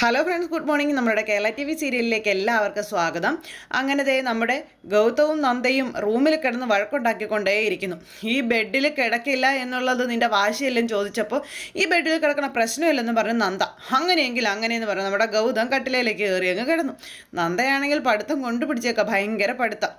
Hello friends good morning നമ്മുടെ Kerala T V സീരിയലിലേക്ക് എല്ലാവർക്കും സ്വാഗതം. അങ്ങനെ ദേ നമ്മുടെ ഗൗതവും നന്ദയും റൂമിൽ കിടന്ന് വഴക്കുണ്ടാക്കിക്കൊണ്ടേയിരിക്കുന്നു. ഈ ബെഡിൽ കിടക്കില്ല എന്നുള്ളത് നിന്റെ വാശിയല്ലേ ചോദിച്ചപ്പോൾ ഈ ബെഡിൽ കിടക്കണ പ്രശ്നമില്ലെന്ന് പറഞ്ഞു നന്ദ അങ്ങനെയെങ്കിൽ അങ്ങനെയെന്ന് പറഞ്ഞു നമ്മുടെ ഗൗതം കട്ടിലയിലേക്ക് കയറി അങ്ങ് കിടന്നു. നന്ദയാണെങ്കിൽ പഠിത്തം കൊണ്ടുപിടിച്ചേക്കാം ഭയങ്കര പഠിത്തം.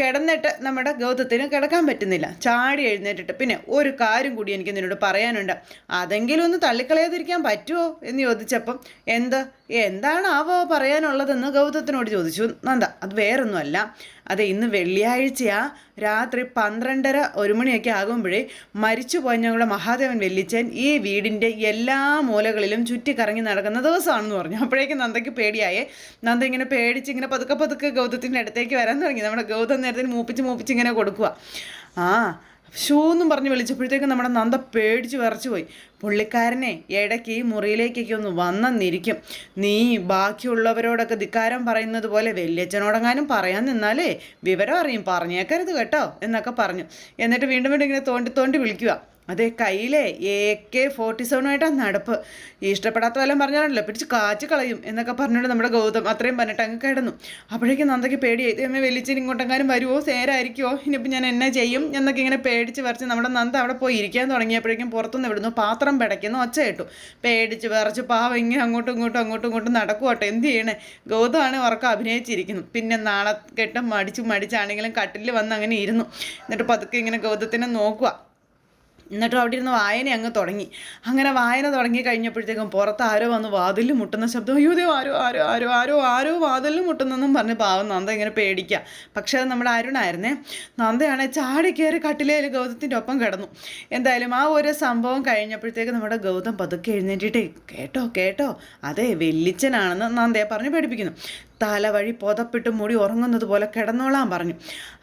കിടന്നിട്ട് നമ്മുടെ ഗൗതത്തിന് കിടക്കാൻ പറ്റുന്നില്ല. ചാടി എഴുന്നേറ്റിട്ട്. പിന്നെ ഒരു കാര്യം കൂടി എനിക്ക് നിന്നോട് പറയാനുണ്ട്. അതെങ്കിലും ഒന്ന് തള്ളിക്കളയാതിരിക്കാൻ പറ്റുമോ എന്ന് ചോദിച്ചപ്പം എന്ത്? എന്താണാവോ പറയാനുള്ളതെന്ന് ഗൗതത്തിനോട് ചോദിച്ചു. നന്ദ അത് വേറൊന്നുമല്ല. അതെ ഇന്ന് വെള്ളിയാഴ്ചയാ. രാത്രി പന്ത്രണ്ടര ഒരു മണിയൊക്കെ ആകുമ്പോഴേ മരിച്ചുപോയ ഞങ്ങളുടെ മഹാദേവൻ വെല്ലിച്ചൻ ഈ വീടിന്റെ എല്ലാ മൂലകളിലും ചുറ്റിക്കറങ്ങി നടക്കുന്ന ദിവസമാണെന്ന് പറഞ്ഞു. അപ്പോഴേക്കും നന്ദയ്ക്ക് പേടിയായേ. നന്ദ ഇങ്ങനെ പേടിച്ച് ഇങ്ങനെ പതുക്കെ പതുക്കെ ഗൗതത്തിന്റെ അടുത്തേക്ക് വരാൻ തുടങ്ങി. നമ്മുടെ ഗൗതം നേരത്തിന് മൂപ്പിച്ച് മൂപ്പിച്ച് ഇങ്ങനെ കൊടുക്കുക ആ ഷൂ എന്നും പറഞ്ഞ് വിളിച്ചപ്പോഴത്തേക്കും നമ്മുടെ നന്ദ പേടിച്ച് വിറച്ചു പോയി. പുള്ളിക്കാരനെ ഇടയ്ക്ക് ഈ മുറിയിലേക്കൊക്കെ ഒന്ന് വന്നെന്നിരിക്കും. നീ ബാക്കിയുള്ളവരോടൊക്കെ ധിക്കാരം പറയുന്നത് പോലെ വല്യച്ഛനോടെങ്ങാനും പറയാൻ നിന്നാലേ വിവരം അറിയും. പറഞ്ഞേക്കരുത് കേട്ടോ എന്നൊക്കെ പറഞ്ഞു. എന്നിട്ട് വീണ്ടും വീണ്ടും ഇങ്ങനെ തോണ്ടി തോണ്ടി വിളിക്കുക അതെ കയ്യിലെ എ കെ ഫോർട്ടി സെവനുമായിട്ടാണ് നടപ്പ്. ഇഷ്ടപ്പെടാത്ത വല്ലതും പറഞ്ഞാലല്ലോ പിടിച്ച് കാച്ചു കളയും എന്നൊക്കെ പറഞ്ഞുകൊണ്ട് നമ്മുടെ ഗൗതം അത്രയും പറഞ്ഞിട്ട് അങ്ങ് കിടന്നു. അപ്പോഴേക്കും നന്ദയ്ക്ക് പേടിയായി എന്നെ വലിച്ചിന് ഇങ്ങോട്ടെങ്ങാനും വരുമോ സേരായിരിക്കുമോ ഇനിയിപ്പോൾ ഞാൻ എന്നെ ചെയ്യും? എന്നൊക്കെ ഇങ്ങനെ പേടിച്ച് വരച്ച് നമ്മുടെ നന്ദ അവിടെ പോയി ഇരിക്കാൻ തുടങ്ങിയപ്പോഴേക്കും പുറത്തുനിന്ന് വിടുന്നു പാത്രം പിടയ്ക്കുന്ന ഒച്ച കേട്ടു. പേടിച്ച് വിറച്ച് പാവ ഇങ്ങനെ അങ്ങോട്ടും ഇങ്ങോട്ടും അങ്ങോട്ടും ഇങ്ങോട്ടും നടക്കുവട്ടെ എന്ത് ചെയ്യണേ? ഗൗതമാണ് ഉറക്കം അഭിനയിച്ചിരിക്കുന്നു. പിന്നെ നാളെ കെട്ടും മടിച്ച് മടിച്ചാണെങ്കിലും കട്ടിൽ വന്ന് അങ്ങനെ ഇരുന്നു. എന്നിട്ട് പതുക്കെ ഇങ്ങനെ ഗൗതത്തിനെ നോക്കുക എന്നിട്ടും അവിടെ ഇരുന്ന് വായന അങ്ങ് തുടങ്ങി. അങ്ങനെ വായന തുടങ്ങി കഴിഞ്ഞപ്പോഴത്തേക്കും പുറത്ത് ആരോ വന്ന് വാതിലിൽ മുട്ടുന്ന ശബ്ദം അയ്യോ ആരോ ആരോ ആരോ ആരോ ആരോ വാതിലിൽ മുട്ടുന്നെന്നും പറഞ്ഞ് പാവം നന്ദ ഇങ്ങനെ പേടിക്കുക പക്ഷേ അത് നമ്മുടെ അരുണായിരുന്നേ. നന്ദയാണ് ചാടി കയറി കട്ടിലേൽ ഗൗതത്തിന്റെ ഒപ്പം കിടന്നു. എന്തായാലും ആ ഒരു സംഭവം കഴിഞ്ഞപ്പോഴത്തേക്ക് നമ്മുടെ ഗൗതം പതുക്കെ എഴുന്നേറ്റിട്ട് കേട്ടോ കേട്ടോ അതെ വെല്ലിച്ചനാണെന്ന് നന്ദയെ പറഞ്ഞ് പേടിപ്പിക്കുന്നു. തലവഴി പുതപ്പിട്ട് മുടി ഉറങ്ങുന്നത് പോലെ കിടന്നോളാൻ പറഞ്ഞു.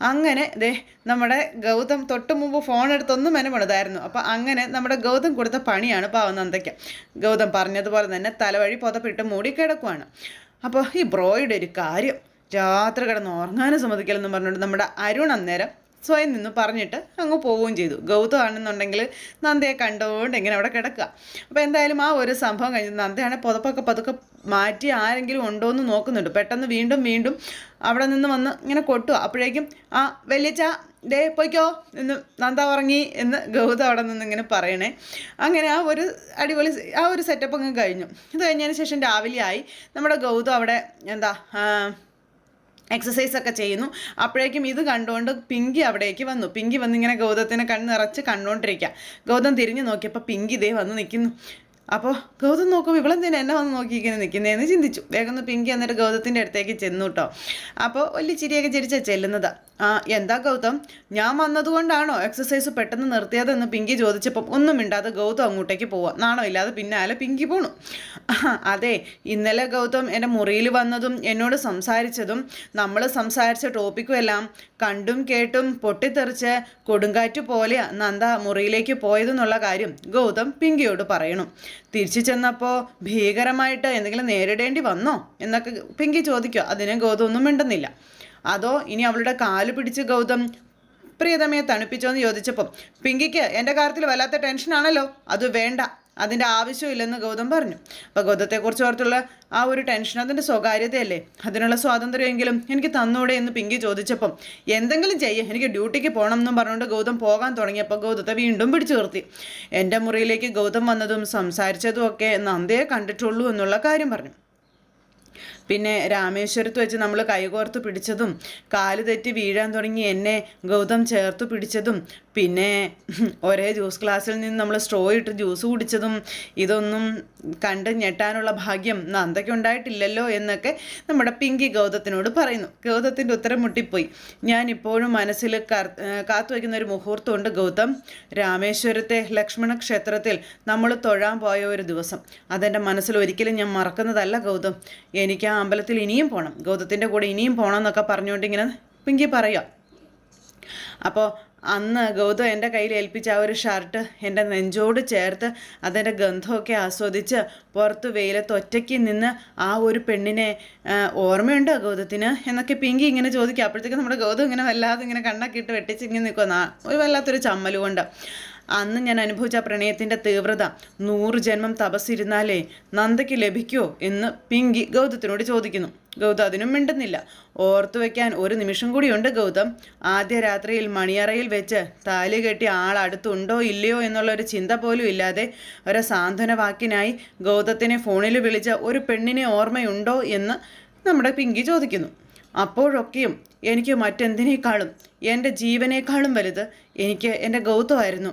അങ്ങനെ ദേ നമ്മുടെ ഗൗതം തൊട്ട് മുമ്പ് ഫോൺ എടുത്തൊന്നും മെനമെടുതായിരുന്നു അപ്പോൾ അങ്ങനെ നമ്മുടെ ഗൗതം കൊടുത്ത പണിയാണ് പാവം നന്ദയ്ക്ക് ഗൗതം പറഞ്ഞതുപോലെ തന്നെ തലവഴി പുതപ്പിട്ട് മുടി കിടക്കുവാണ്. അപ്പോൾ ഈ ബ്രോയുടെ ഒരു കാര്യം രാത്രി കിടന്ന് ഉറങ്ങാനും സമ്മതിക്കലെന്ന് പറഞ്ഞുകൊണ്ട് നമ്മുടെ അരുൺ അന്നേരം സ്വയം നിന്ന് പറഞ്ഞിട്ട് അങ്ങ് പോവുകയും ചെയ്തു. ഗൗതം ആണെന്നുണ്ടെങ്കിൽ നന്ദയെ കണ്ടുകൊണ്ട് ഇങ്ങനെ അവിടെ കിടക്കുക. അപ്പോൾ എന്തായാലും ആ ഒരു സംഭവം കഴിഞ്ഞ്. നന്ദയാണെ പുതപ്പൊക്കെ പതുക്കെ മാറ്റി ആരെങ്കിലും ഉണ്ടോ എന്ന് നോക്കുന്നുണ്ട്. പെട്ടെന്ന് വീണ്ടും വീണ്ടും അവിടെ നിന്ന് വന്ന് ഇങ്ങനെ കൊട്ടുക. അപ്പോഴേക്കും ആ വലിയച്ച ഡേ പൊയ്ക്കോ എന്ന് നന്ദ ഉറങ്ങി എന്ന് ഗൗതം അവിടെ നിന്ന് ഇങ്ങനെ പറയണേ. അങ്ങനെ ആ ഒരു അടിപൊളി ആ ഒരു സെറ്റപ്പ് അങ്ങ് കഴിഞ്ഞു. ഇത് കഴിഞ്ഞതിന് ശേഷം രാവിലെ ആയി നമ്മുടെ ഗൗതം അവിടെ എന്താ എക്സസൈസ് ഒക്കെ ചെയ്യുന്നു. അപ്പോഴേക്കും ഇത് കണ്ടുകൊണ്ട് പിങ്കി അവിടേക്ക് വന്നു. പിങ്കി വന്നിങ്ങനെ ഗൗതത്തിനെ കണ്ണിറച്ച് കണ്ടുകൊണ്ടിരിക്കുക ഗൗതം തിരിഞ്ഞു നോക്കിയപ്പോൾ പിങ്കി ഇതേ വന്ന് നിൽക്കുന്നു അപ്പോൾ ഗൗതം നോക്കുമ്പോൾ ഇവളെന്തിനാ എന്നെ വന്ന് നോക്കിയിരിക്കുന്നത് നിൽക്കുന്നതെന്ന് ചിന്തിച്ചു. വേഗം ഒന്ന് പിങ്കി എന്നിട്ട് ഗൗതത്തിന്റെ അടുത്തേക്ക് ചെന്നു കേട്ടോ അപ്പോൾ വലിയ ചിരിയൊക്കെ ചിരിച്ചാൽ ചെല്ലുന്നത്. ആ എന്താ ഗൗതം? ഞാൻ വന്നതുകൊണ്ടാണോ എക്സസൈസ് പെട്ടെന്ന് നിർത്തിയതെന്ന് പിങ്കി ചോദിച്ചപ്പം ഒന്നും മിണ്ടാതെ ഗൗതം അങ്ങോട്ടേക്ക് പോവാം. നാണോ ഇല്ലാതെ പിന്നാലെ പിങ്കി പോണു. അതെ ഇന്നലെ ഗൗതം എന്റെ മുറിയിൽ വന്നതും എന്നോട് സംസാരിച്ചതും നമ്മൾ സംസാരിച്ച ടോപ്പിക്കും എല്ലാം കണ്ടും കേട്ടും പൊട്ടിത്തെറിച്ച് കൊടുങ്കാറ്റ് പോലെ നന്ദ മുറിയിലേക്ക് പോയതെന്നുള്ള കാര്യം ഗൗതം പിങ്കിയോട് പറയണം. തിരിച്ചു ചെന്നപ്പോൾ ഭീകരമായിട്ട് എന്തെങ്കിലും നേരിടേണ്ടി വന്നോ എന്നൊക്കെ പിങ്കി ചോദിക്കുക. അതിന് ഗൗതം ഒന്നും മിണ്ടുന്നില്ല. അതോ ഇനി അവളുടെ കാൽ പിടിച്ച് ഗൗതം പ്രിയതമയെ തണുപ്പിച്ചോ എന്ന് ചോദിച്ചപ്പം പിങ്കിക്ക് എന്റെ കാര്യത്തിൽ വല്ലാത്ത ടെൻഷനാണല്ലോ. അത് വേണ്ട. അതിന്റെ ആവശ്യമില്ലെന്ന് ഗൗതം പറഞ്ഞു. അപ്പോൾ ഗൗതത്തെക്കുറിച്ച് ഓർത്തുള്ള ആ ഒരു ടെൻഷൻ അതിന്റെ സ്വകാര്യതയല്ലേ? അതിനുള്ള സ്വാതന്ത്ര്യമെങ്കിലും എനിക്ക് തന്നൂടെ എന്ന് പിങ്കി ചോദിച്ചപ്പം എന്തെങ്കിലും ചെയ്യേ എനിക്ക് ഡ്യൂട്ടിക്ക് പോകണം എന്നും പറഞ്ഞുകൊണ്ട് ഗൗതം പോകാൻ തുടങ്ങിയപ്പോൾ ഗൗതത്തെ വീണ്ടും പിടിച്ചു നിർത്തി. എന്റെ മുറിയിലേക്ക് ഗൗതം വന്നതും സംസാരിച്ചതും ഒക്കെ നന്ദയെ കണ്ടിട്ടുള്ളൂ എന്നുള്ള കാര്യം പറഞ്ഞു. പിന്നെ രാമേശ്വരത്ത് വെച്ച് നമ്മൾ കൈകോർത്ത് പിടിച്ചതും കാൽ തെറ്റി വീഴാൻ തുടങ്ങി എന്നെ ഗൗതം ചേർത്ത് പിടിച്ചതും പിന്നെ ഒരേ ജ്യൂസ് ഗ്ലാസ്സിൽ നിന്ന് നമ്മൾ സ്ട്രോ ഇട്ട് ജ്യൂസ് കുടിച്ചതും ഇതൊന്നും കണ്ട് ഞെട്ടാനുള്ള ഭാഗ്യം നന്ദയ്ക്ക് ഉണ്ടായിട്ടില്ലല്ലോ എന്നൊക്കെ നമ്മുടെ പിങ്കി ഗൗതത്തിനോട് പറയുന്നു. ഗൗതത്തിന്റെ ഉത്തരം മുട്ടിപ്പോയി. ഞാൻ ഇപ്പോഴും മനസ്സിൽ കാത്തു വയ്ക്കുന്ന ഒരു മുഹൂർത്തമുണ്ട് ഗൗതം. രാമേശ്വരത്തെ ലക്ഷ്മണ ക്ഷേത്രത്തിൽ നമ്മൾ തൊഴാൻ പോയ ഒരു ദിവസം. അതെന്റെ മനസ്സിൽ ഒരിക്കലും ഞാൻ മറക്കുന്നതല്ല ഗൗതം. എനിക്ക് ആ അമ്പലത്തിൽ ഇനിയും പോകണം ഗൗതത്തിന്റെ കൂടെ ഇനിയും പോകണം എന്നൊക്കെ പറഞ്ഞുകൊണ്ട് ഇങ്ങനെ പിങ്കി പറയാം അപ്പോൾ അന്ന് ഗൗതം എന്റെ കയ്യിൽ ഏൽപ്പിച്ച ആ ഒരു ഷർട്ട് എന്റെ നെഞ്ചോട് ചേർത്ത് അതിന്റെ ഗന്ധമൊക്കെ ആസ്വദിച്ച് പുറത്ത് വെയിലത്ത് ഒറ്റയ്ക്ക് നിന്ന് ആ ഒരു പെണ്ണിനെ ഓർമ്മയുണ്ടോ ഗൗതത്തിന്? എന്നൊക്കെ പിങ്കി ഇങ്ങനെ ചോദിക്കുക അപ്പോഴത്തേക്കും നമ്മുടെ ഗൗതം ഇങ്ങനെ വല്ലാതെ ഇങ്ങനെ കണ്ണൊക്കെ ഇട്ട് വെട്ടിച്ച് ഇങ്ങനെ നിൽക്കുന്ന ഒരു വല്ലാത്തൊരു ചമ്മലുകൊണ്ട് അന്ന് ഞാൻ അനുഭവിച്ച പ്രണയത്തിന്റെ തീവ്രത. നൂറ് ജന്മം തപസ്സിരുന്നാലേ നന്ദയ്ക്ക് ലഭിക്കുമോ എന്ന് പിങ്കി ഗൗതത്തിനോട് ചോദിക്കുന്നു. ഗൗതം അതിനും മിണ്ടുന്നില്ല. ഓർത്തു വയ്ക്കാൻ ഒരു നിമിഷം കൂടിയുണ്ട് ഗൗതം. ആദ്യ രാത്രിയിൽ മണിയറയിൽ വെച്ച് താലി കെട്ടി ആൾ അടുത്തുണ്ടോ ഇല്ലയോ എന്നുള്ള ഒരു ചിന്ത പോലും ഇല്ലാതെ ഒരു സാന്ത്വന വാക്കിനായി ഗൗതത്തിനെ ഫോണിൽ വിളിച്ച ഒരു പെണ്ണിനെ ഓർമ്മയുണ്ടോ എന്ന് നമ്മുടെ പിങ്കി ചോദിക്കുന്നു. അപ്പോഴൊക്കെയും എനിക്ക് മറ്റെന്തിനേക്കാളും എന്റെ ജീവനേക്കാളും വലുത് എനിക്ക് എന്റെ ഗൗതമായിരുന്നു.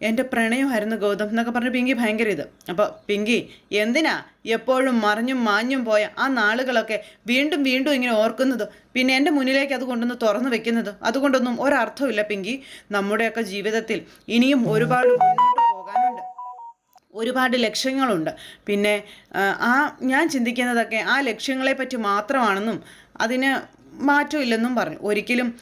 എന്റെ പ്രണയമായിരുന്നു ഗൗതം എന്നൊക്കെ പറഞ്ഞ് പിങ്കി ഭയങ്കര ഇത്. അപ്പോൾ പിങ്കി എന്തിനാ എപ്പോഴും മറിഞ്ഞും മാഞ്ഞും പോയ ആ നാളുകളൊക്കെ വീണ്ടും വീണ്ടും ഇങ്ങനെ ഓർക്കുന്നത്? പിന്നെ എന്റെ മുന്നിലേക്ക് അത് കൊണ്ടൊന്ന് തുറന്നു വെക്കുന്നത്? അതുകൊണ്ടൊന്നും ഒരർത്ഥമില്ല പിങ്കി. നമ്മുടെയൊക്കെ ജീവിതത്തിൽ ഇനിയും ഒരുപാട് മുന്നോട്ട് പോകാനുണ്ട്. ഒരുപാട് ലക്ഷ്യങ്ങളുണ്ട്. പിന്നെ ആ, ഞാൻ ചിന്തിക്കുന്നതൊക്കെ ആ ലക്ഷ്യങ്ങളെ പറ്റി മാത്രമാണെന്നും അതിന് മാറ്റമില്ലെന്നും പറഞ്ഞു. ഒരിക്കലും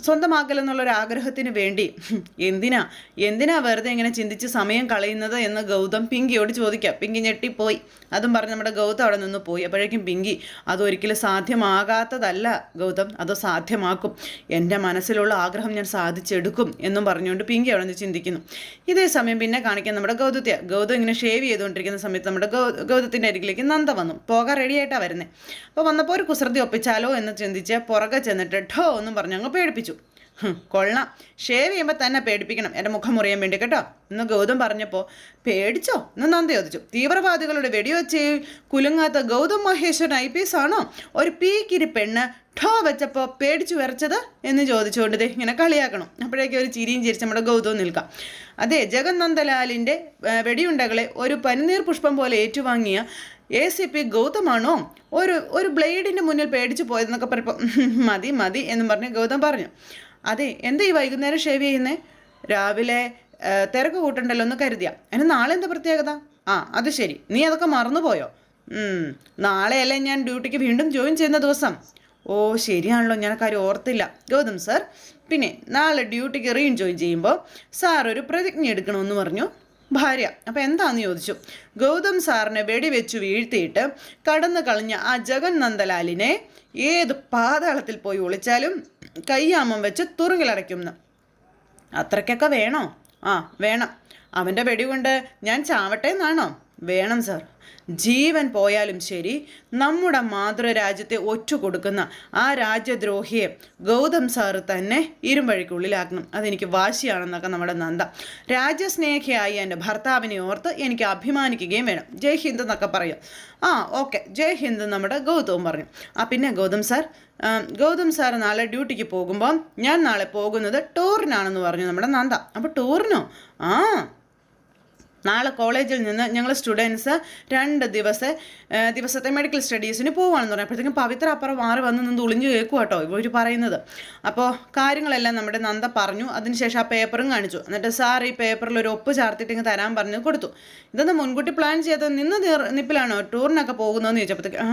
സ്വന്തമാക്കലെന്നുള്ള ഒരു ആഗ്രഹത്തിന് വേണ്ടി. എന്തിനാ? എന്തിനാ വെറുതെ ഇങ്ങനെ ചിന്തിച്ച് സമയം കളയുന്നത് എന്ന് ഗൗതം പിങ്കിയോട് ചോദിക്കാം. പിങ്കി ഞെട്ടിപ്പോയി. അതും പറഞ്ഞ് നമ്മുടെ ഗൗതം അവിടെ നിന്ന് പോയി. അപ്പോഴേക്കും പിങ്കി അതൊരിക്കലും സാധ്യമാകാത്തതല്ല ഗൗതം. അത് സാധ്യമാക്കും. എന്റെ മനസ്സിലുള്ള ആഗ്രഹം ഞാൻ സാധിച്ചെടുക്കും എന്നും പറഞ്ഞുകൊണ്ട് പിങ്കി അവിടെ നിന്ന് ചിന്തിക്കുന്നു. ഇതേ സമയം പിന്നെ കാണിക്കാൻ നമ്മുടെ ഗൗതത്തെ ഗൗതം ഇങ്ങനെ ഷേവ് ചെയ്തുകൊണ്ടിരിക്കുന്ന സമയത്ത് നമ്മുടെ ഗൗ ഗൗതത്തിന്റെ അരികിലേക്ക് നന്ദ വന്നു. പോകാൻ റെഡിയായിട്ടാണ് വരുന്നത് അപ്പോൾ വന്നപ്പോൾ ഒരു കുസൃതി ഒപ്പിച്ചാലോ എന്ന് ചിന്തിച്ച് പുറകെ ചെന്നിട്ട് ഠോ എന്നും പറഞ്ഞ് അങ്ങ് പേടിപ്പിച്ചു. കൊള്ളാം. ഷേവ് ചെയ്യുമ്പോൾ തന്നെ പേടിപ്പിക്കണം. എന്റെ മുഖം മുറിയാൻ വേണ്ടി കേട്ടോ. എന്ന് ഗൗതം പറഞ്ഞപ്പോൾ പേടിച്ചോ? എന്ന് നന്ദ ചോദിച്ചു. തീവ്രവാദികളുടെ വെടിവെച്ച് കുലുങ്ങാത്ത Gautham Maheshwaran I P S ആണോ? ഒരു പീക്കിരി പെണ്ണ് ഠോ വെച്ചപ്പോൾ പേടിച്ചു വിറച്ചത് എന്ന് ചോദിച്ചുകൊണ്ട് ഇങ്ങനെ കളിയാക്കണം. അപ്പോഴേക്കും ഒരു ചിരിയും ചിരിച്ച് നമ്മുടെ ഗൗതവും നിൽക്കാം. അതെ ജഗൻ നന്ദലാലിന്റെ വെടിയുണ്ടകളെ ഒരു പനിനീർ പുഷ്പം പോലെ ഏറ്റുവാങ്ങിയ എ സി പി ഗൗതമാണോ ഒരു ഒരു ബ്ലേഡിന്റെ മുന്നിൽ പേടിച്ചു പോയതെന്നൊക്കെ പറഞ്ഞപ്പോൾ മതി മതി എന്നും പറഞ്ഞ് ഗൗതം പറഞ്ഞു. അതെ എന്താ ഈ വൈകുന്നേരം ഷേവ് ചെയ്യുന്നേ? രാവിലെ തിരക്ക് കൂട്ടണ്ടല്ലോ എന്ന് കരുതിയ. അതിന് നാളെ എന്താ പ്രത്യേകത? ആ അത് ശരി. നീ അതൊക്കെ മറന്നുപോയോ? നാളെയല്ലേ ഞാൻ ഡ്യൂട്ടിക്ക് വീണ്ടും ജോയിൻ ചെയ്യുന്ന ദിവസം. ഓ ശരിയാണല്ലോ ഞാൻ കാര്യം ഓർത്തില്ല. ഗൗതം സാർ പിന്നെ നാളെ ഡ്യൂട്ടിക്ക് റീൻ ജോയിൻ ചെയ്യുമ്പോൾ സാർ ഒരു പ്രതിജ്ഞ എടുക്കണമെന്ന് പറഞ്ഞു ഭാര്യ. അപ്പോൾ എന്താന്ന് ചോദിച്ചു? ഗൗതം സാറിനെ വെടിവെച്ചു വീഴ്ത്തിയിട്ട് കടന്നു കളഞ്ഞ ആ ജഗൻ നന്ദലാലിനെ ഏത് പാതാളത്തിൽ പോയി ഒളിച്ചാലും കയ്യാമം വെച്ച് തുറുങ്കിലടയ്ക്കുമെന്ന് അത്രയ്ക്കൊക്കെ വേണോ? ആ വേണം. അവന്റെ വെടികൊണ്ട് ഞാൻ ചാവട്ടെ എന്നാണോ? വേണം സാർ ജീവൻ പോയാലും ശരി നമ്മുടെ മാതൃരാജ്യത്തെ ഒറ്റ കൊടുക്കുന്ന ആ രാജ്യദ്രോഹിയെ ഗൗതം സാർ തന്നെ ഇരുമ്പഴിക്കുള്ളിലാക്കണം. അതെനിക്ക് വാശിയാണെന്നൊക്കെ നമ്മുടെ നന്ദ. രാജ്യസ്നേഹിയായി എന്റെ ഭർത്താവിനെ ഓർത്ത് എനിക്ക് അഭിമാനിക്കുകയും വേണം. ജയ് ഹിന്ദ് എന്നൊക്കെ പറയും. ആ ഓക്കെ ജയ് ഹിന്ദ് നമ്മുടെ ഗൗതവും പറഞ്ഞു ആ പിന്നെ ഗൗതം സാർ ഗൗതം സാർ നാളെ ഡ്യൂട്ടിക്ക് പോകുമ്പോൾ ഞാൻ നാളെ പോകുന്നത് ടൂറിനാണെന്ന് പറഞ്ഞു നമ്മുടെ നന്ദ. അപ്പോൾ ടൂറിനോ? ആ നാളെ കോളേജിൽ നിന്ന് ഞങ്ങൾ സ്റ്റുഡൻസ് രണ്ട് ദിവസം ദിവസത്തെ മെഡിക്കൽ സ്റ്റഡീസിന് പോവുകയാണെന്ന് പറഞ്ഞു. അപ്പോഴത്തേക്കും പവിത്ര അപ്പുറം മാറി വന്ന് നിന്ന് ഒളിഞ്ഞു കേൾക്കുക കേട്ടോ ഇവർ പറയുന്നത്. അപ്പോൾ കാര്യങ്ങളെല്ലാം നമ്മുടെ നന്ദ പറഞ്ഞു. അതിനുശേഷം ആ പേപ്പറും കാണിച്ചു. എന്നിട്ട് സാർ ഈ പേപ്പറിൽ ഒരു ഒപ്പ് ചാർത്തിട്ട് ഇങ്ങ് തരാൻ പറഞ്ഞ് കൊടുത്തു. ഇതൊന്ന് മുൻകൂട്ടി പ്ലാൻ ചെയ്ത് നിന്ന് നിപ്പിലാണോ? ടൂറിനൊക്കെ പോകുന്നതെന്ന് ചോദിച്ചപ്പോഴത്തേക്ക് ആ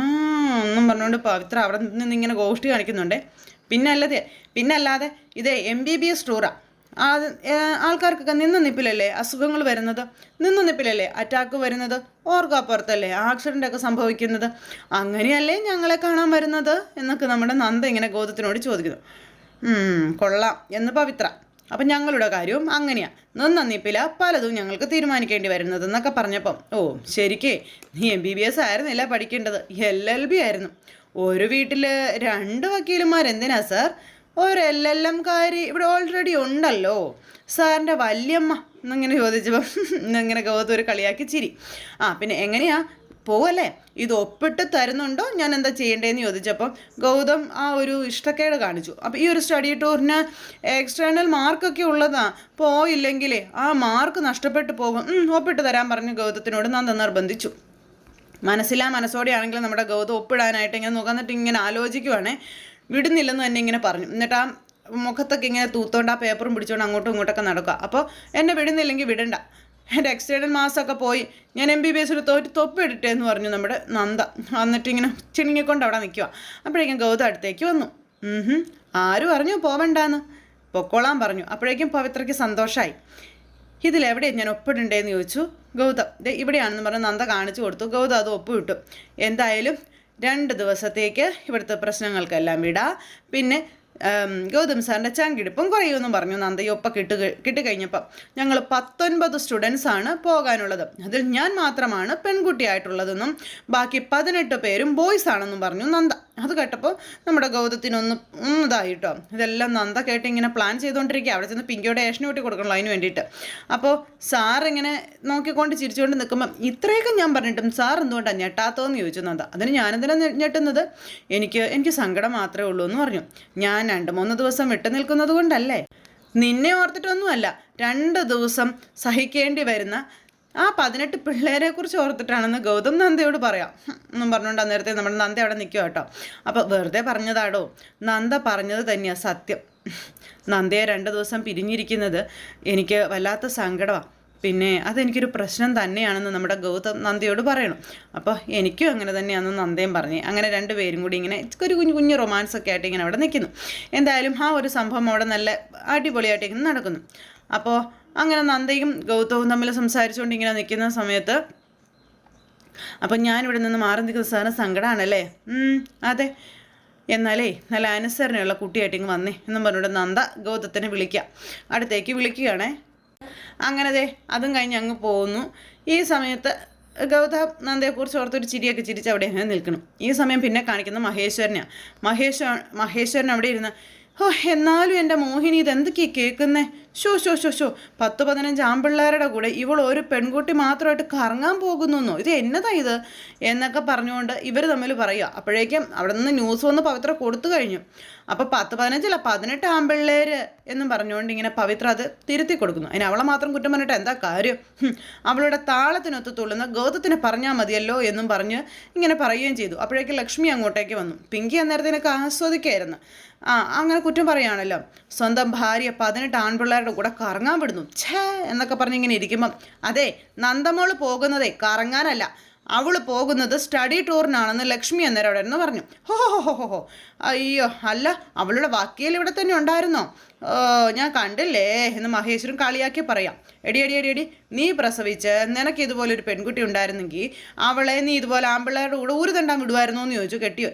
ഒന്നും പറഞ്ഞുകൊണ്ട് പവിത്ര അവിടെ നിന്ന് ഇങ്ങനെ ഗോഷ്ടി കാണിക്കുന്നുണ്ട്. പിന്നെ പിന്നല്ലാതെ പിന്നെ അല്ലാതെ ഇത് എം ബി ബി എസ് ടൂറാണ് ആൾക്കാർക്കൊക്കെ നിന്ന് നിപ്പിലല്ലേ അസുഖങ്ങൾ വരുന്നത്? നിന്ന് നിപ്പിലല്ലേ അറ്റാക്ക് വരുന്നത്? ഓർക്കാപ്പുറത്തല്ലേ ആക്സിഡന്റ് ഒക്കെ സംഭവിക്കുന്നത്? അങ്ങനെയല്ലേ ഞങ്ങളെ കാണാൻ വരുന്നത്? എന്നൊക്കെ നമ്മുടെ നന്ദ ഇങ്ങനെ ഗോതത്തിനോട് ചോദിക്കുന്നു. കൊള്ളാം എന്ന് പവിത്ര. അപ്പം ഞങ്ങളുടെ കാര്യവും അങ്ങനെയാ. നിന്ന നിപ്പില പലതും ഞങ്ങൾക്ക് തീരുമാനിക്കേണ്ടി വരുന്നത് എന്നൊക്കെ പറഞ്ഞപ്പം ഓ ശരിക്കേ നീ എം ബി ബി എസ് ആയിരുന്നില്ല പഠിക്കേണ്ടത്. എൽ എൽ ബി ആയിരുന്നു. ഒരു വീട്ടിൽ രണ്ട് വക്കീലന്മാരെന്തിനാ സാർ ഒരു എൽ എൽ കാരി ഇവിടെ ഓൾറെഡി ഉണ്ടല്ലോ. സാറിന്റെ വല്യമ്മ എന്നിങ്ങനെ ചോദിച്ചപ്പോൾ ഇങ്ങനെ ഒരു കളിയാക്കി ചിരി. ആ പിന്നെ എങ്ങനെയാ? പോവല്ലേ? ഇത് ഒപ്പിട്ട് തരുന്നുണ്ടോ? ഞാൻ എന്താ ചെയ്യേണ്ടതെന്ന് ചോദിച്ചപ്പം ഗൗതം ആ ഒരു ഇഷ്ടക്കേട് കാണിച്ചു. അപ്പോൾ ഈ ഒരു സ്റ്റഡി ടൂറിന് എക്സ്റ്റേണൽ മാർക്കൊക്കെ ഉള്ളതാണ് പോയില്ലെങ്കിലേ ആ മാർക്ക് നഷ്ടപ്പെട്ടു പോകും. ഒപ്പിട്ട് തരാൻ പറഞ്ഞു ഗൗതത്തിനോട്. നന്ദ നിർബന്ധിച്ചു. മനസ്സിലാ മനസ്സോടെയാണെങ്കിലും നമ്മുടെ ഗൗതം ഒപ്പിടാനായിട്ട് ഇങ്ങനെ നോക്കാന്നിട്ട് ഇങ്ങനെ ആലോചിക്കുവാണേ. വിടുന്നില്ലെന്ന് തന്നെ ഇങ്ങനെ പറഞ്ഞു. എന്നിട്ട് ആ മുഖത്തൊക്കെ ഇങ്ങനെ തൂത്തോണ്ട് ആ പേപ്പറും പിടിച്ചോണ്ട് അങ്ങോട്ടും ഇങ്ങോട്ടൊക്കെ നടക്കുക. അപ്പോൾ എന്നെ വിടുന്നില്ലെങ്കിൽ വിടണ്ട. എന്റെ എക്സ്റ്റേണൽ മാസമൊക്കെ പോയി. ഞാൻ എം ബി ബി എസിൽ തോറ്റ് തൊപ്പിടട്ടെ എന്ന് പറഞ്ഞു നമ്മുടെ നന്ദ. എന്നിട്ട് ഇങ്ങനെ ചിണുങ്ങിക്കൊണ്ട് അവിടെ നിൽക്കുക അപ്പോഴേക്കും ഗൗതം അടുത്തേക്ക് വന്നു. ആരും അറിഞ്ഞു പോവണ്ടെന്ന്. പൊക്കോളാൻ പറഞ്ഞു. അപ്പോഴേക്കും പവിത്രയ്ക്ക് സന്തോഷമായി ഇതിലെവിടെയാണ് ഞാൻ ഒപ്പിടണ്ടേന്ന് ചോദിച്ചു. ഗൗതം ഇവിടെയാണെന്ന് പറഞ്ഞ് നന്ദ കാണിച്ചു കൊടുത്തു. ഗൗതം അത് ഒപ്പ് ഒപ്പിട്ടു. എന്തായാലും രണ്ട് ദിവസത്തേക്ക് ഇവിടുത്തെ പ്രശ്നങ്ങൾക്കെല്ലാം വിടാം. പിന്നെ ഗൗതം സാറിന്റെ ചങ്കിടിപ്പും കുറയുമെന്നും പറഞ്ഞു. നന്ദയൊപ്പ കിട്ടു കിട്ടിക്കഴിഞ്ഞപ്പം ഞങ്ങൾ പത്തൊൻപത് സ്റ്റുഡൻസാണ് പോകാനുള്ളത്. അതിൽ ഞാൻ മാത്രമാണ് പെൺകുട്ടിയായിട്ടുള്ളതെന്നും ബാക്കി പതിനെട്ട് പേരും ബോയ്സ് ആണെന്നും പറഞ്ഞു നന്ദ. അത് കേട്ടപ്പോൾ നമ്മുടെ ഗൗതത്തിനൊന്ന് ഉം ഇതായിട്ടോ. ഇതെല്ലാം നന്ദ കേട്ട് ഇങ്ങനെ പ്ലാൻ ചെയ്തുകൊണ്ടിരിക്കുക അവിടെ ചെന്ന് പിങ്കിയുടെ ഏഷന് കൂട്ടി കൊടുക്കണല്ലോ അതിന് വേണ്ടിയിട്ട്. അപ്പോൾ സാർ ഇങ്ങനെ നോക്കിക്കൊണ്ട് ചിരിച്ചുകൊണ്ട് നിൽക്കുമ്പോൾ ഇത്രയൊക്കെ ഞാൻ പറഞ്ഞിട്ടും സാർ എന്തുകൊണ്ടാണ് ഞെട്ടാത്തോന്ന് ചോദിച്ചു നന്ദ. അതിന് ഞാനെന്തിനാണ് ഞെട്ടുന്നത്? എനിക്ക് എനിക്ക് സങ്കടം മാത്രമേ ഉള്ളൂ എന്ന് പറഞ്ഞു. ഞാൻ രണ്ട് മൂന്ന് ദിവസം വിട്ടു നിൽക്കുന്നത് കൊണ്ടല്ലേ? നിന്നെ ഓർത്തിട്ടൊന്നുമല്ല. രണ്ട് ദിവസം സഹിക്കേണ്ടി വരുന്ന ആ പതിനെട്ട് പിള്ളേരെ കുറിച്ച് ഓർത്തിട്ടാണെന്ന് ഗൗതം നന്ദയോട് പറയാം. എന്നും പറഞ്ഞുകൊണ്ട് അന്നേരത്തെ നമ്മുടെ നന്ദ അവിടെ നിൽക്കുക കേട്ടോ. അപ്പോൾ വെറുതെ പറഞ്ഞതാടോ? നന്ദ പറഞ്ഞത് തന്നെയാണ് സത്യം. നന്ദയെ രണ്ട് ദിവസം പിരിഞ്ഞിരിക്കുന്നത് എനിക്ക് വല്ലാത്ത സങ്കടമാണ് പിന്നെ അതെനിക്കൊരു പ്രശ്നം തന്നെയാണെന്ന് നമ്മുടെ ഗൗതം നന്ദയോട് പറയണം. അപ്പോൾ എനിക്കും അങ്ങനെ തന്നെയാണെന്ന് നന്ദയും പറഞ്ഞു അങ്ങനെ രണ്ടുപേരും കൂടി ഇങ്ങനെ ഒരു കുഞ്ഞു കുഞ്ഞു റൊമാൻസ് ഒക്കെ ആയിട്ട് ഇങ്ങനെ അവിടെ നിൽക്കുന്നു. എന്തായാലും ആ ഒരു സംഭവം അവിടെ നല്ല അടിപൊളിയായിട്ട് ഇങ്ങനെ നടക്കുന്നു. അപ്പോൾ അങ്ങനെ നന്ദയും ഗൗതവും തമ്മിൽ സംസാരിച്ചുകൊണ്ട് ഇങ്ങനെ നിൽക്കുന്ന സമയത്ത് അപ്പം ഞാനിവിടെ നിന്ന് മാറി നിൽക്കുന്ന സാറിന് സങ്കടമാണല്ലേ അതെ. എന്നാലേ നല്ല അനുസരണയുള്ള കുട്ടിയായിട്ട് ഇങ്ങ് വന്നേ എന്നും പറഞ്ഞുകൊണ്ട് നന്ദ ഗൗതത്തിനെ വിളിക്കാം അടുത്തേക്ക് വിളിക്കുകയാണേ. അങ്ങനെ ദേ അതും കഴിഞ്ഞ് അങ്ങ് പോകുന്നു. ഈ സമയത്ത് ഗൗത നന്ദയെക്കുറിച്ച് ഓർത്തൊരു ചിരിയൊക്കെ ചിരിച്ച് അവിടെ അങ്ങനെ നിൽക്കണം. ഈ സമയം പിന്നെ കാണിക്കുന്ന മഹേശ്വരനെയാണ് മഹേശ്വര മഹേശ്വരൻ അവിടെ ഇരുന്ന് ഓ എന്നാലും എന്റെ മോഹിനി ഇതെന്തൊക്കെയാ കേൾക്കുന്നേ? ഷോ ഷോ ഷോ ഷോ പത്ത് പതിനഞ്ച് ആൺപിള്ളേരുടെ കൂടെ ഇവൾ ഒരു പെൺകുട്ടി മാത്രമായിട്ട് കറങ്ങാൻ പോകുന്നു ഇത് എന്നതാ ഇത്? എന്നൊക്കെ പറഞ്ഞുകൊണ്ട് ഇവർ തമ്മിൽ പറയുക അപ്പോഴേക്കും അവിടെ നിന്ന് ന്യൂസ് വന്ന് പവിത്ര കൊടുത്തു കഴിഞ്ഞു. അപ്പോൾ പത്ത് പതിനഞ്ചല്ല പതിനെട്ട് ആമ്പിള്ളേര് എന്നും പറഞ്ഞുകൊണ്ട് ഇങ്ങനെ പവിത്ര അത് തിരുത്തി കൊടുക്കുന്നു. അതിന് അവളെ മാത്രം കുറ്റം പറഞ്ഞിട്ട് എന്താ കാര്യം? അവളുടെ താളത്തിനൊത്ത് തുള്ളുന്ന ഗൗതത്തിന് പറഞ്ഞാൽ മതിയല്ലോ എന്നും പറഞ്ഞ് ഇങ്ങനെ പറയുകയും ചെയ്തു. അപ്പോഴേക്ക് ലക്ഷ്മി അങ്ങോട്ടേക്ക് വന്നു. പിങ്കി അന്നേരത്തിനൊക്കെ ആസ്വദിക്കായിരുന്നു. ആ അങ്ങനെ കുറ്റം പറയുകയാണല്ലോ. സ്വന്തം ഭാര്യ പതിനെട്ട് ആൺപിള്ളേരുടെ കൂടെ കറങ്ങാൻ വിടുന്നു. ഛേ എന്നൊക്കെ പറഞ്ഞ് ഇങ്ങനെ ഇരിക്കുമ്പം അതെ നന്ദമോൾ പോകുന്നതേ കറങ്ങാനല്ല. അവൾ പോകുന്നത് സ്റ്റഡി ടൂറിനാണെന്ന് ലക്ഷ്മി അന്നേരം അവിടെ നിന്ന് പറഞ്ഞു. ഹോ ഹോ ഹോ ഹോ അയ്യോ അല്ല അവളുടെ വക്കീൽ ഇവിടെ തന്നെ ഉണ്ടായിരുന്നോ? ഓ ഞാൻ കണ്ടില്ലേ എന്ന് മഹേശ്വരൻ കളിയാക്കി പറയാം. എടി എടി എടി എടി നീ പ്രസവിച്ച് നിനക്ക് ഇതുപോലെ ഒരു പെൺകുട്ടി ഉണ്ടായിരുന്നെങ്കിൽ അവളെ നീ ഇതുപോലെ ആമ്പിള്ളേരുടെ കൂടെ ഊര് തണ്ടാൻ വിടുമായിരുന്നോ എന്ന് ചോദിച്ചു കെട്ടിയോ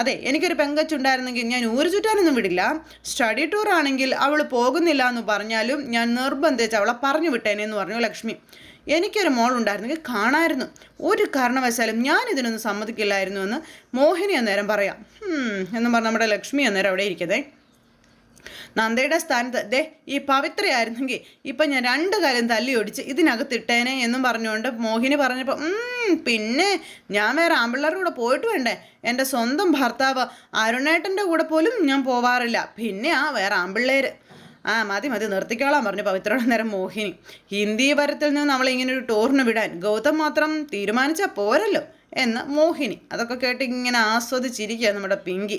അതെ എനിക്കൊരു പെങ്കച്ചുണ്ടായിരുന്നെങ്കിൽ ഞാൻ ഊര് ചുറ്റാനൊന്നും വിടില്ല. സ്റ്റഡി ടൂർ ആണെങ്കിൽ അവൾ പോകുന്നില്ല എന്ന് പറഞ്ഞാലും ഞാൻ നിർബന്ധിച്ച് അവളെ പറഞ്ഞു വിട്ടേനെ എന്ന് പറഞ്ഞു ലക്ഷ്മി. എനിക്കൊരു മോൾ ഉണ്ടായിരുന്നെങ്കിൽ കാണാമായിരുന്നു ഒരു കാരണവശാലും ഞാൻ ഇതിനൊന്നും സമ്മതിക്കില്ലായിരുന്നു എന്ന് മോഹിനി അന്നേരം പറയാം. എന്ന് പറഞ്ഞ് നമ്മുടെ ലക്ഷ്മി അന്നേരം അവിടെ ഇരിക്കതേ നന്ദയുടെ സ്ഥാനത്ത് ദേ ഈ പവിത്രയായിരുന്നെങ്കിൽ ഇപ്പം ഞാൻ രണ്ട് കാലം തല്ലി ഒടിച്ച് ഇതിനകത്തിട്ടേനെ എന്നും പറഞ്ഞുകൊണ്ട് മോഹിനി പറഞ്ഞപ്പോൾ "ഉം, പിന്നെ ഞാൻ വേറെ ആമ്പിള്ളേരുടെ കൂടെ പോയിട്ട് വേണ്ടേ എന്റെ സ്വന്തം ഭർത്താവ് അരുണേട്ടന്റെ കൂടെ പോലും ഞാൻ പോവാറില്ല. പിന്നെ ആ വേറെ ആമ്പിള്ളേര്. ആ മതി മതി നിർത്തിക്കോളാം പറഞ്ഞു പവിത്രയുടെ നേരം മോഹിനി. ഹിന്ദി വരത്തിൽ നിന്ന് നമ്മൾ ഇങ്ങനെ ഒരു ടൂറിന് വിടാൻ ഗൗതം മാത്രം തീരുമാനിച്ചാൽ പോരല്ലോ എന്ന് മോഹിനി. അതൊക്കെ കേട്ട് ഇങ്ങനെ ആസ്വദിച്ചിരിക്കുക നമ്മുടെ പിങ്കി.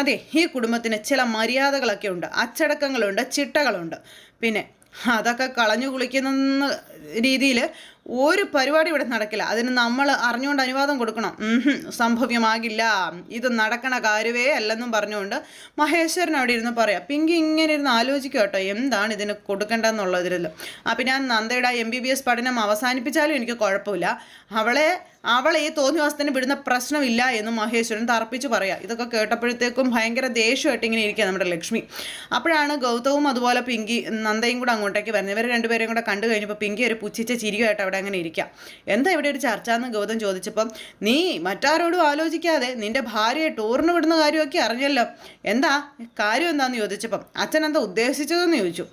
അതെ ഈ കുടുംബത്തിന് ചില മര്യാദകളൊക്കെ ഉണ്ട് അച്ചടക്കങ്ങളുണ്ട് ചിട്ടകളുണ്ട്. പിന്നെ അതൊക്കെ കളഞ്ഞു കുളിക്കുന്ന രീതിയിൽ ഒരു പരിപാടി ഇവിടെ നടക്കില്ല. അതിന് നമ്മൾ അറിഞ്ഞുകൊണ്ട് അനുവാദം കൊടുക്കണം. സംഭവ്യമാകില്ല. ഇത് നടക്കണ കാര്യവേ അല്ലെന്നും പറഞ്ഞുകൊണ്ട് മഹേശ്വരൻ അവിടെ ഇരുന്ന് പറയാം പിങ്കി ഇങ്ങനെ ഇരുന്ന് ആലോചിക്കുക കേട്ടോ എന്താണ് ഇതിന് കൊടുക്കേണ്ടതെന്നുള്ളതിൽ പിന്നെ ആ നന്ദയുടെ എം ബി ബി എസ് പഠനം അവസാനിപ്പിച്ചാലും എനിക്ക് കുഴപ്പമില്ല. അവളെ അവളെ ഈ തോന്നിവാസത്തിന് വിടുന്ന പ്രശ്നമില്ല എന്ന് മഹേശ്വരൻ തർപ്പിച്ച് പറയാം. ഇതൊക്കെ കേട്ടപ്പോഴത്തേക്കും ഭയങ്കര ദേഷ്യമായിട്ട് ഇങ്ങനെ ഇരിക്കുക നമ്മുടെ ലക്ഷ്മി. അപ്പോഴാണ് ഗൗതവും അതുപോലെ പിങ്കി നന്ദയും കൂടെ അങ്ങോട്ടേക്ക് വരുന്നത്. ഇവർ രണ്ടുപേരെയും കൂടെ കണ്ടു കഴിഞ്ഞപ്പോൾ പിങ്കി ഒരു പുച്ഛിച്ച ചിരിയുമായിട്ട് അങ്ങനെ ഇരിക്കാം. എന്താ ഇവിടെ ഒരു ചർച്ച എന്ന് ഗൗതം ചോദിച്ചപ്പം നീ മറ്റാരോടും ആലോചിക്കാതെ നിന്റെ ഭാര്യയെ ടൂറിന് വിടുന്ന കാര്യമൊക്കെ അറിഞ്ഞല്ലോ. എന്താ? കാര്യം എന്താന്ന് ചോദിച്ചപ്പം അച്ഛൻ എന്താ ഉദ്ദേശിച്ചതെന്ന് ചോദിച്ചു.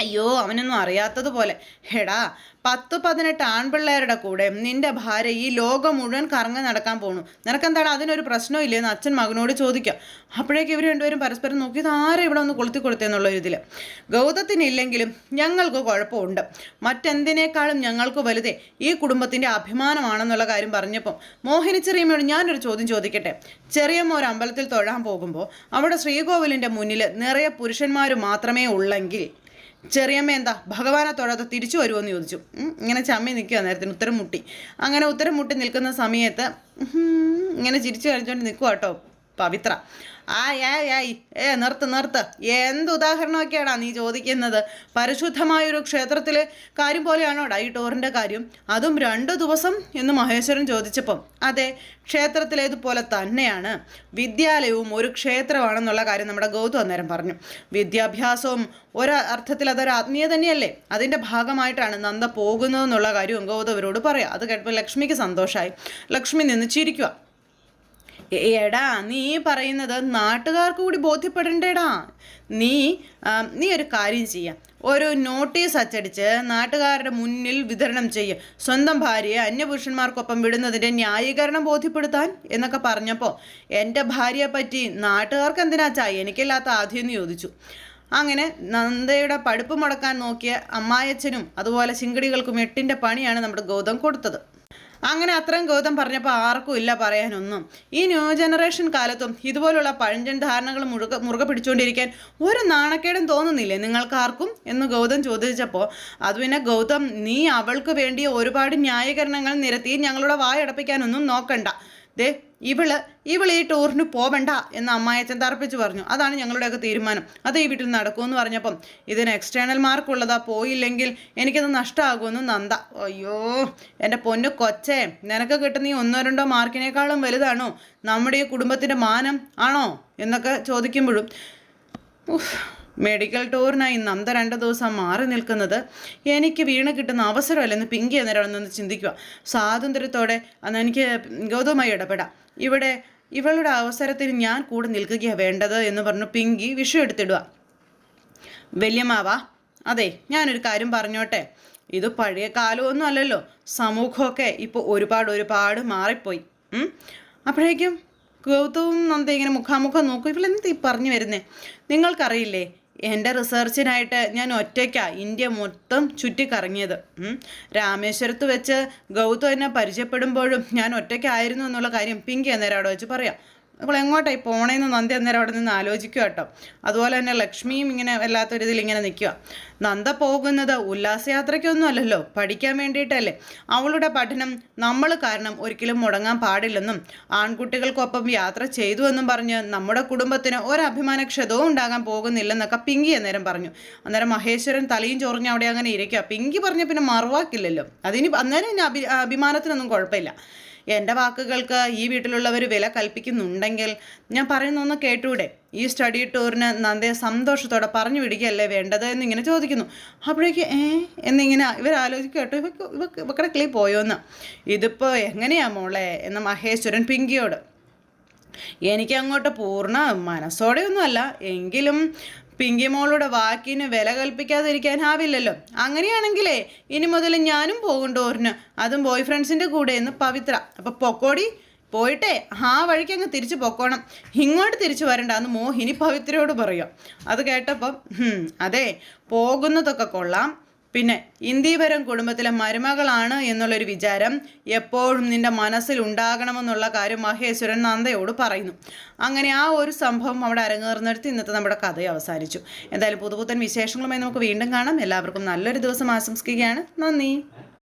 അയ്യോ അവനൊന്നും അറിയാത്തതുപോലെ. എടാ പത്ത് പതിനെട്ട് ആൺപിള്ളേരുടെ കൂടെ നിന്റെ ഭാര്യ ഈ ലോകം മുഴുവൻ കറങ്ങി നടക്കാൻ പോണു. നിനക്കെന്താണ് അതിനൊരു പ്രശ്നവും ഇല്ലെന്ന് അച്ഛൻ മകനോട് ചോദിക്കാം. അപ്പോഴേക്ക് ഇവർ രണ്ടുപേരും പരസ്പരം നോക്കി ആരെ ഇവിടെ ഒന്ന് കൊളുത്തി കൊടുത്തെന്നുള്ള ഇതിൽ ഗൗതത്തിനില്ലെങ്കിലും ഞങ്ങൾക്ക് കുഴപ്പമുണ്ട്. മറ്റെന്തിനേക്കാളും ഞങ്ങൾക്ക് വലുതേ ഈ കുടുംബത്തിന്റെ അഭിമാനമാണെന്നുള്ള കാര്യം പറഞ്ഞപ്പം മോഹിനി ഞാനൊരു ചോദ്യം ചോദിക്കട്ടെ. ചെറിയമ്മ ഒരു അമ്പലത്തിൽ തൊഴാൻ പോകുമ്പോൾ അവിടെ ശ്രീകോവിലിന്റെ മുന്നിൽ നിറയെ പുരുഷന്മാർ മാത്രമേ ഉള്ളെങ്കിൽ ചെറിയമ്മ എന്താ ഭഗവാനെ തൊഴാതെ തിരിച്ചു വരുമോയെന്ന് ചോദിച്ചു. ഇങ്ങനെ ചമ്മി നിൽക്കുക നേരത്തിന് ഉത്തരം മുട്ടി അങ്ങനെ ഉത്തരം മുട്ടി നിൽക്കുന്ന സമയത്ത് ഇങ്ങനെ ചിരിച്ചു കഴിച്ചുകൊണ്ട് നിൽക്കുക കേട്ടോ പവിത്ര. ആ ആയ് ഏയ് ഏ നിർത്ത് നിർത്ത്. എന്ത് ഉദാഹരണമൊക്കെയാടാ നീ ചോദിക്കുന്നത്? പരിശുദ്ധമായൊരു ക്ഷേത്രത്തിൽ കാര്യം പോലെയാണോടാ ഈ ടൂറിന്റെ കാര്യം? അതും രണ്ട് ദിവസം എന്ന് മഹേശ്വരൻ ചോദിച്ചപ്പം. അതെ ക്ഷേത്രത്തിലേതുപോലെ തന്നെയാണ്. വിദ്യാലയവും ഒരു ക്ഷേത്രമാണെന്നുള്ള കാര്യം നമ്മുടെ ഗൗതം അന്നേരം പറഞ്ഞു. വിദ്യാഭ്യാസവും ഒരു അർത്ഥത്തിൽ അതൊരു ആത്മീയ തന്നെയല്ലേ? അതിന്റെ ഭാഗമായിട്ടാണ് നന്ദ പോകുന്നതെന്നുള്ള കാര്യവും ഗൗതവരോട് പറയാം. അത് കേട്ടപ്പോൾ ലക്ഷ്മിക്ക് സന്തോഷമായി ലക്ഷ്മി നിന്ന് ചിരിക്കുക എടാ നീ പറയുന്നത് നാട്ടുകാർക്ക് കൂടി ബോധ്യപ്പെടണ്ടേടാ. നീ നീ ഒരു കാര്യം ചെയ്യാം. ഒരു നോട്ടീസ് അച്ചടിച്ച് നാട്ടുകാരുടെ മുന്നിൽ വിതരണം ചെയ്യും. സ്വന്തം ഭാര്യയെ അന്യപുരുഷന്മാർക്കൊപ്പം വിടുന്നതിന്റെ ന്യായീകരണം ബോധ്യപ്പെടുത്താൻ എന്നൊക്കെ പറഞ്ഞപ്പോൾ എന്റെ ഭാര്യയെ പറ്റി നാട്ടുകാർക്ക് എന്തിനാച്ചാ എനിക്കില്ലാത്ത ആദ്യം എന്ന് ചോദിച്ചു. അങ്ങനെ നന്ദയുടെ പഠിപ്പ് മുടക്കാൻ നോക്കിയ അമ്മായച്ചനും അതുപോലെ ചിങ്കടികൾക്കും എട്ടിന്റെ പണിയാണ് നമ്മുടെ ഗൗതം കൊടുത്തത്. അങ്ങനെ അത്രയും ഗൗതം പറഞ്ഞപ്പോൾ ആർക്കും ഇല്ല പറയാനൊന്നും. ഈ ന്യൂ ജനറേഷൻ കാലത്തും ഇതുപോലുള്ള പഴഞ്ചൻ ധാരണകൾ മുറുക മുറുകെ പിടിച്ചുകൊണ്ടിരിക്കാൻ ഒരു നാണക്കേടും തോന്നുന്നില്ലേ നിങ്ങൾക്കാർക്കും? എന്ന് ഗൗതം ചോദിച്ചപ്പോൾ അത് പിന്നെ ഗൗതം നീ അവൾക്ക് വേണ്ടി ഒരുപാട് ന്യായീകരണങ്ങൾ നിരത്തി ഞങ്ങളുടെ വായടപ്പിക്കാനൊന്നും നോക്കണ്ട. ദേ ഇവൾ ഇവൾ ഈ ടൂറിന് പോവണ്ട എന്ന് അമ്മായച്ചൻ തറപ്പിച്ച് പറഞ്ഞു. അതാണ് ഞങ്ങളുടെയൊക്കെ തീരുമാനം. അത് ഈ വീട്ടിൽ നടക്കുമെന്ന് പറഞ്ഞപ്പം ഇതിന് എക്സ്റ്റേണൽ മാർക്ക് ഉള്ളതാ പോയില്ലെങ്കിൽ എനിക്കത് നഷ്ടമാകുമെന്ന് നന്ദ. അയ്യോ എന്റെ പൊന്നു കൊച്ചേ നിനക്ക് കിട്ടുന്ന ഈ ഒന്നോ രണ്ടോ മാർക്കിനേക്കാളും വലുതാണോ? നമ്മുടെ ഈ കുടുംബത്തിന്റെ മാനം ആണോ? എന്നൊക്കെ ചോദിക്കുമ്പോഴും മെഡിക്കൽ ടൂറിനായി നന്ദ രണ്ട് ദിവസം മാറി നിൽക്കുന്നത് എനിക്ക് വീണ് കിട്ടുന്ന അവസരമല്ലെന്ന് പിങ്കി എന്നൊരാളെന്നൊന്ന് ചിന്തിക്കുക. സ്വാതന്ത്ര്യത്തോടെ അന്ന് എനിക്ക് ഗൗതമായി ഇടപെടാം. ഇവിടെ ഇവളുടെ അവസരത്തിന് ഞാൻ കൂടെ നിൽക്കുകയാണ് വേണ്ടത് എന്ന് പറഞ്ഞു പിങ്കി വിഷു എടുത്തിടുക. വല്യമാവാ അതെ ഞാനൊരു കാര്യം പറഞ്ഞോട്ടെ. ഇത് പഴയ കാലമൊന്നും അല്ലല്ലോ. സമൂഹമൊക്കെ ഇപ്പോൾ ഒരുപാട് ഒരുപാട് മാറിപ്പോയി. അപ്പോഴേക്കും ഗൗതവും നന്ദ ഇങ്ങനെ മുഖാമുഖം നോക്കും. ഇവളെന്ത് ഈ പറഞ്ഞു വരുന്നേ? നിങ്ങൾക്കറിയില്ലേ എന്റെ റിസർച്ചിനായിട്ട് ഞാൻ ഒറ്റയ്ക്കാണ് ഇന്ത്യ മൊത്തം ചുറ്റിക്കറങ്ങിയത്. രാമേശ്വരത്ത് വെച്ച് ഗൗതം എന്നെ പരിചയപ്പെടുമ്പോഴും ഞാൻ ഒറ്റയ്ക്കായിരുന്നു എന്നുള്ള കാര്യം പിങ്കി അന്നേരം അവിടെ വെച്ച് പറയാം അപ്പോൾ എങ്ങോട്ടായി പോണേന്ന് നന്ദി അന്നേരം അവിടെ നിന്ന് ആലോചിക്കുക കേട്ടോ. അതുപോലെ തന്നെ ലക്ഷ്മിയും ഇങ്ങനെ വല്ലാത്തൊരു ഇതിൽ ഇങ്ങനെ നിൽക്കുക. നന്ദ പോകുന്നത് ഉല്ലാസയാത്രയ്ക്കൊന്നും അല്ലല്ലോ പഠിക്കാൻ വേണ്ടിയിട്ടല്ലേ? അവളുടെ പഠനം നമ്മൾ കാരണം ഒരിക്കലും മുടങ്ങാൻ പാടില്ലെന്നും ആൺകുട്ടികൾക്കൊപ്പം യാത്ര ചെയ്തു എന്നും പറഞ്ഞ് നമ്മുടെ കുടുംബത്തിന് ഒരഭിമാനക്ഷതവും ഉണ്ടാകാൻ പോകുന്നില്ലെന്നൊക്കെ പിങ്കി അന്നേരം പറഞ്ഞു. അന്നേരം മഹേശ്വരൻ തലയും ചൊറിഞ്ഞ് അവിടെ അങ്ങനെ ഇരിക്കുക. പിങ്കി പറഞ്ഞ പിന്നെ മറുവാക്കില്ലല്ലോ. അതിന് അന്നേരം അഭിമാനത്തിനൊന്നും കുഴപ്പമില്ല. എന്റെ വാക്കുകൾക്ക് ഈ വീട്ടിലുള്ളവർ വില കൽപ്പിക്കുന്നുണ്ടെങ്കിൽ ഞാൻ പറയുന്നൊന്ന് കേട്ടൂടെ? ഈ സ്റ്റഡി ടൂറിന് നന്ദയെ സന്തോഷത്തോടെ പറഞ്ഞു വിടുകയല്ലേ വേണ്ടത് എന്നിങ്ങനെ ചോദിക്കുന്നു. അപ്പോഴേക്ക് ഏ? എന്നിങ്ങനെ ഇവർ ആലോചിക്കും കേട്ടോ. ഇവക്ക് ഇവക്ക് ഇവക്കടെ ക്ലീ പോയോന്ന്. ഇതിപ്പോൾ എങ്ങനെയാ മോളെ? എന്ന് മഹേശ്വരൻ പിങ്കിയോട്. എനിക്ക് അങ്ങോട്ട് പൂർണ മനസ്സോടെയൊന്നുമല്ല. എങ്കിലും പിങ്കി മോളുടെ വാക്കിന് വില കൽപ്പിക്കാതിരിക്കാനാവില്ലല്ലോ അങ്ങനെയാണെങ്കിലേ ഇനി മുതൽ ഞാനും പോകും അതും ബോയ് ഫ്രണ്ട്സിന്റെ കൂടെ എന്ന് പവിത്ര. അപ്പോൾ പൊക്കോടി പോയിട്ടേ ആ വഴിക്ക് അങ്ങ് തിരിച്ചു പൊക്കോണം. ഇങ്ങോട്ട് തിരിച്ചു വരണ്ട എന്ന് മോഹിനി പവിത്രയോട് പറയാം. അത് കേട്ടപ്പം അതെ പോകുന്നതൊക്കെ കൊള്ളാം. പിന്നെ ഇന്ദീപരം കുടുംബത്തിലെ മരുമകളാണ് എന്നുള്ളൊരു വിചാരം എപ്പോഴും നിന്റെ മനസ്സിൽ ഉണ്ടാകണമെന്നുള്ള കാര്യം മഹേശ്വരൻ നന്ദയോട് പറയുന്നു. അങ്ങനെ ആ ഒരു സംഭവം അവിടെ അരങ്ങേറുന്നിടത്ത് ഇന്നത്തെ നമ്മുടെ കഥ അവസാനിച്ചു. എന്തായാലും പുതുപുത്തൻ വിശേഷങ്ങളുമായി നമുക്ക് വീണ്ടും കാണാം. എല്ലാവർക്കും നല്ലൊരു ദിവസം ആശംസിക്കുകയാണ്. നന്ദി.